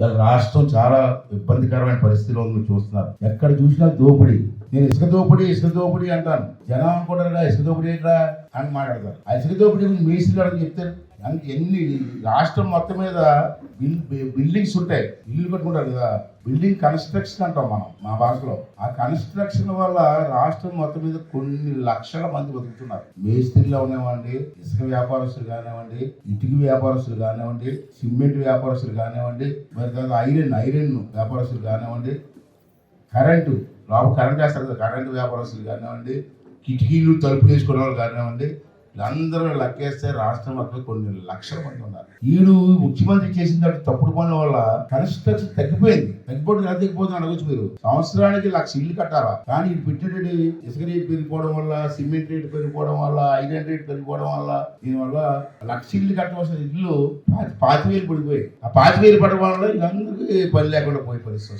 ఇవాళ రాష్ట్రం చాలా ఇబ్బందికరమైన పరిస్థితిలో చూస్తున్నారు. ఎక్కడ చూసినా దోపిడీ. నేను ఇసుక దోపిడి ఇసుక దోపిడీ అంటాను. జనం అనుకుంటారా ఇసుక దోపిడి ఏంట్రా అని మాట్లాడతారు. ఆ ఇసుక దోపిడీ గురించి మేస్త్రి అని చెప్తారు? అన్- ఎన్ని రాష్ట్రం మొత్తం మీద బిల్ బిల్డింగ్స్ ఉంటాయి. ఇల్లు కట్టుకుంటారు కదా. బిల్డింగ్ కన్స్ట్రక్షన్ అంటాం మనం మా భాషలో ఆ కన్స్ట్రక్షన్ వల్ల రాష్ట్రం మొత్తం మీద కొన్ని లక్షల మంది బతుకుతున్నారు. మేస్త్రిలో ఉన్నవ్వండి ఇసుక వ్యాపారస్తులు కానివ్వండి ఇటుక వ్యాపారస్తులు కానివ్వండి సిమెంట్ వ్యాపారస్తులు కానివ్వండి మరి తర్వాత ఐరన్ ఐరన్ వ్యాపారస్తులు కానివ్వండి కరెంటు లోపల కరెంట్ వేస్తారు కదా కరెంటు వ్యాపారస్తులు కానివ్వండి కిటికీలు తలుపులు వేసుకునే వాళ్ళు కానివ్వండి వీళ్ళందరూ లెక్కేస్తే రాష్ట్రం మొత్తం కొన్ని లక్షల మంది ఉన్నారు. వీడు ముఖ్యమంత్రి చేసిన దాటి తప్పుడు పనుల వల్ల కన్స్ట్రక్షన్ తగ్గిపోయింది. తగ్గిపోతే ఎలా తగ్గిపోతుంది అడగచ్చు మీరు. సంవత్సరానికి లక్ష ఇల్లు కట్టాలా? కానీ ఇది ఇసుక రేటు పెరిగిపోవడం వల్ల సిమెంట్ రేటు పెరిగిపోవడం వల్ల ఐరన్ రేటు పెరిగిపోవడం వల్ల దీనివల్ల లక్ష ఇల్లు కట్టవలసిన ఇల్లు పాతి వేలు పడిపోయాయి. ఆ పాతి వేలు పడడం వల్ల వీళ్ళందరికీ పని లేకుండా పోయే పరిస్థితి